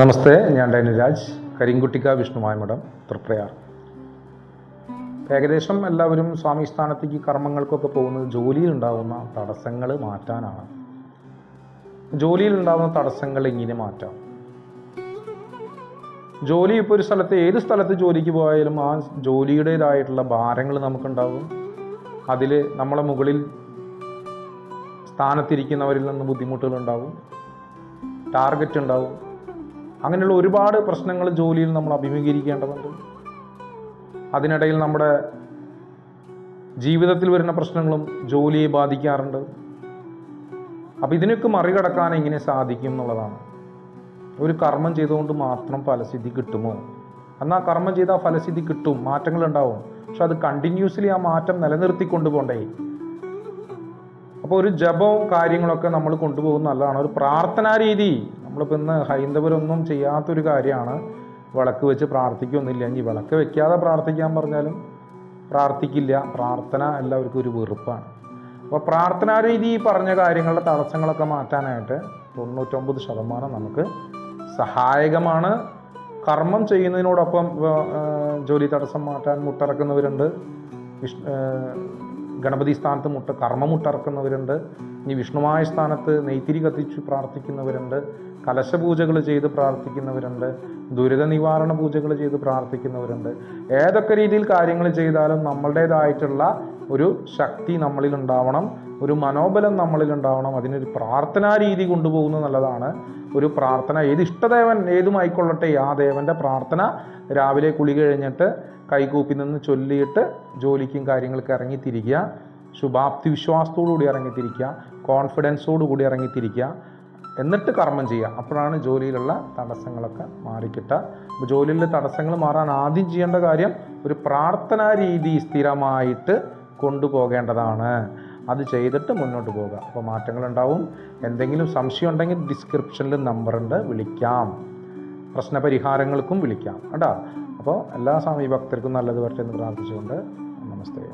നമസ്തേ ഞാൻ ഡൈനുരാജ് കരിങ്കുട്ടിക്ക വിഷ്ണുമായ മഠം തൃപ്രയാർ. ഏകദേശം എല്ലാവരും സ്വാമി സ്ഥാനത്തേക്ക് കർമ്മങ്ങൾക്കൊക്കെ പോകുന്നത് ജോലിയിൽ ഉണ്ടാകുന്ന തടസ്സങ്ങൾ മാറ്റാനാണ്. ജോലിയിൽ ഉണ്ടാകുന്ന തടസ്സങ്ങൾ എങ്ങനെ മാറ്റാം? ജോലി ഇപ്പോൾ ഒരു സ്ഥലത്ത് ഏത് സ്ഥലത്ത് ജോലിക്ക് പോയാലും ആ ജോലിയുടേതായിട്ടുള്ള ഭാരങ്ങൾ നമുക്കുണ്ടാകും അതിൽ നമ്മളെ മുകളിൽ സ്ഥാനത്തിരിക്കുന്നവരിൽ നിന്ന് ബുദ്ധിമുട്ടുകൾ ഉണ്ടാവും ടാർഗറ്റ് ഉണ്ടാവും. അങ്ങനെയുള്ള ഒരുപാട് പ്രശ്നങ്ങൾ ജോലിയിൽ നമ്മൾ അഭിമുഖീകരിക്കേണ്ടതുണ്ട്. അതിനിടയിൽ നമ്മുടെ ജീവിതത്തിൽ വരുന്ന പ്രശ്നങ്ങളും ജോലിയെ ബാധിക്കാറുണ്ട്. അപ്പോൾ ഇതിനൊക്കെ മറികടക്കാൻ എങ്ങനെ സാധിക്കും എന്നുള്ളതാണ്. ഒരു കർമ്മം ചെയ്തുകൊണ്ട് മാത്രം ഫലസിദ്ധി കിട്ടുമോ? എന്നാൽ കർമ്മം ചെയ്താൽ ഫലസിദ്ധി കിട്ടും മാറ്റങ്ങൾ ഉണ്ടാവും. പക്ഷെ അത് കണ്ടിന്യൂസ്ലി ആ മാറ്റം നിലനിർത്തിക്കൊണ്ട് പോണ്ടേ? അപ്പോൾ ഒരു ജപവും കാര്യങ്ങളൊക്കെ നമ്മൾ കൊണ്ടുപോകുന്ന നല്ലതാണ്. ഒരു പ്രാർത്ഥനാ രീതി നമ്മളിപ്പോൾ ഇന്ന് ഹൈന്ദവരൊന്നും ചെയ്യാത്തൊരു കാര്യമാണ് വിളക്ക് വെച്ച് പ്രാർത്ഥിക്കൊന്നുമില്ല. ഇനി വിളക്ക് വെക്കാതെ പ്രാർത്ഥിക്കാൻ പറഞ്ഞാലും പ്രാർത്ഥിക്കില്ല. പ്രാർത്ഥന എല്ലാവർക്കും ഒരു വെറുപ്പാണ്. അപ്പോൾ പ്രാർത്ഥനാ രീതി ഈ പറഞ്ഞ കാര്യങ്ങളുടെ തടസ്സങ്ങളൊക്കെ മാറ്റാനായിട്ട് തൊണ്ണൂറ്റൊമ്പത് ശതമാനം നമുക്ക് സഹായകമാണ്. കർമ്മം ചെയ്യുന്നതിനോടൊപ്പം ജോലി തടസ്സം മാറ്റാൻ മുട്ടിറക്കുന്നവരുണ്ട്. ഗണപതി സ്ഥാനത്ത് മുട്ട കർമ്മ മുട്ടിറക്കുന്നവരുണ്ട് ഇനി വിഷ്ണുമായ സ്ഥാനത്ത് നെയ്ത്തിരി കത്തിച്ച് പ്രാർത്ഥിക്കുന്നവരുണ്ട്. കലശപൂജകൾ ചെയ്ത് പ്രാർത്ഥിക്കുന്നവരുണ്ട്. ദുരിത നിവാരണ പൂജകൾ ചെയ്ത് പ്രാർത്ഥിക്കുന്നവരുണ്ട്. ഏതൊക്കെ രീതിയിൽ കാര്യങ്ങൾ ചെയ്താലും നമ്മളുടേതായിട്ടുള്ള ഒരു ശക്തി നമ്മളിൽ ഉണ്ടാവണം ഒരു മനോബലം നമ്മളിൽ ഉണ്ടാവണം അതിനൊരു പ്രാർത്ഥനാ രീതി കൊണ്ടുപോകുന്നത് നല്ലതാണ്. ഒരു പ്രാർത്ഥന ഏത് ഇഷ്ടദേവൻ ഏതുമായിക്കൊള്ളട്ടെ ആ ദേവന്റെ പ്രാർത്ഥന രാവിലെ കുളി കഴിഞ്ഞിട്ട് കൈകൂപ്പി നിന്ന് ചൊല്ലിയിട്ട് ജോലിക്കും കാര്യങ്ങൾക്ക് ഇറങ്ങിത്തിരിക്കുക. ശുഭാപ്തി വിശ്വാസത്തോടുകൂടി ഇറങ്ങിത്തിരിക്കുക കോൺഫിഡൻസോടുകൂടി ഇറങ്ങിത്തിരിക്കുക എന്നിട്ട് കർമ്മം ചെയ്യുക. അപ്പോഴാണ് ജോലിയിലുള്ള തടസ്സങ്ങളൊക്കെ മാറിക്കിട്ടുക. അപ്പോൾ ജോലിയിലെ തടസ്സങ്ങൾ മാറാൻ ആദ്യം ചെയ്യേണ്ട കാര്യം ഒരു പ്രാർത്ഥനാ രീതി സ്ഥിരമായിട്ട് കൊണ്ടുപോകേണ്ടതാണ്. അത് ചെയ്തിട്ട് മുന്നോട്ട് പോകുക അപ്പോൾ മാറ്റങ്ങളുണ്ടാവും. എന്തെങ്കിലും സംശയം ഉണ്ടെങ്കിൽ ഡിസ്ക്രിപ്ഷനിൽ നമ്പറുണ്ട് വിളിക്കാം. പ്രശ്നപരിഹാരങ്ങൾക്കും വിളിക്കാം. കേട്ടോ? അപ്പോൾ എല്ലാ സ്വാമി ഭക്തർക്കും നല്ലത് വരട്ടെ എന്ന് പ്രാർത്ഥിച്ചുകൊണ്ട് നമസ്തേ.